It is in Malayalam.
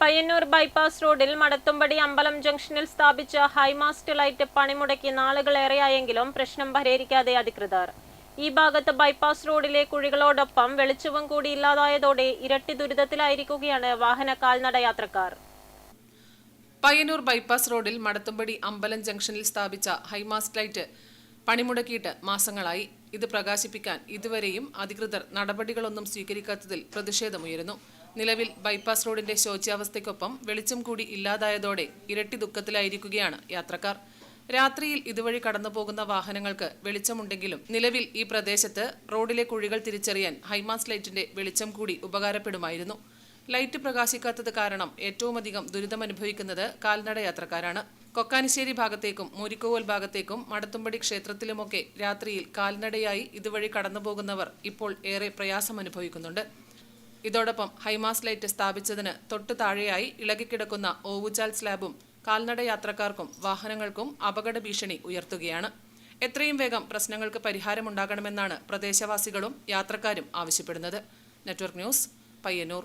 പയ്യന്നൂർ ബൈപ്പാസ് റോഡിൽ മടത്തുംപടി അമ്പലം ജംഗ്ഷനിൽ സ്ഥാപിച്ച ഹൈമാസ്റ്റ് ലൈറ്റ് പണിമുടക്കി നാളുകളേറെയായെങ്കിലും പ്രശ്നം പരിഹരിക്കാതെ അധികൃതർ. ഈ ഭാഗത്ത് ബൈപ്പാസ് റോഡിലെ കുഴികളോടൊപ്പം വെളിച്ചവും കൂടി ഇല്ലാതായതോടെ ഇരട്ടി ദുരിതത്തിലായിരിക്കുകയാണ് വാഹന കാൽനട യാത്രക്കാർ. പയ്യന്നൂർ ബൈപ്പാസ് റോഡിൽ മടത്തുംപടി അമ്പലം ജംഗ്ഷനിൽ സ്ഥാപിച്ച ഹൈമാസ്റ്റ് ലൈറ്റ് പണിമുടക്കിയിട്ട് മാസങ്ങളായി. ഇത് പ്രകാശിപ്പിക്കാൻ ഇതുവരെയും അധികൃതർ നടപടികളൊന്നും സ്വീകരിക്കാത്തതിൽ പ്രതിഷേധമുയരുന്നു. നിലവിൽ ബൈപ്പാസ് റോഡിന്റെ ശോച്യാവസ്ഥയ്ക്കൊപ്പം വെളിച്ചം കൂടി ഇല്ലാതായതോടെ ഇരട്ടി ദുഃഖത്തിലായിരിക്കുകയാണ് യാത്രക്കാർ. രാത്രിയിൽ ഇതുവഴി കടന്നുപോകുന്ന വാഹനങ്ങൾക്ക് വെളിച്ചമുണ്ടെങ്കിലും നിലവിൽ ഈ പ്രദേശത്ത് റോഡിലെ കുഴികൾ തിരിച്ചറിയാൻ ഹൈമാസ് ലൈറ്റിന്റെ വെളിച്ചം കൂടി ഉപകാരപ്പെടുമായിരുന്നു. ലൈറ്റ് പ്രകാശിക്കാത്തത് കാരണം ഏറ്റവുമധികം ദുരിതമനുഭവിക്കുന്നത് കാൽനട യാത്രക്കാരാണ്. കൊക്കാനിശ്ശേരി ഭാഗത്തേക്കും മൂരിക്കോവൽ ഭാഗത്തേക്കും മടത്തുംപടി ക്ഷേത്രത്തിലുമൊക്കെ രാത്രിയിൽ കാൽനടയായി ഇതുവഴി കടന്നുപോകുന്നവർ ഇപ്പോൾ ഏറെ പ്രയാസം അനുഭവിക്കുന്നുണ്ട് ഇതോടൊപ്പം ഹൈമാസ് ലൈറ്റ് സ്ഥാപിച്ചതിന് തൊട്ടു താഴെയായി ഇളകിക്കിടക്കുന്ന ഓവുചാൽ സ്ലാബും കാൽനട യാത്രക്കാർക്കും വാഹനങ്ങൾക്കും അപകട ഭീഷണി ഉയർത്തുകയാണ്. എത്രയും വേഗം പ്രശ്നങ്ങൾക്ക് പരിഹാരമുണ്ടാകണമെന്നാണ് പ്രദേശവാസികളും യാത്രക്കാരും ആവശ്യപ്പെടുന്നത്. Network news Payyanur.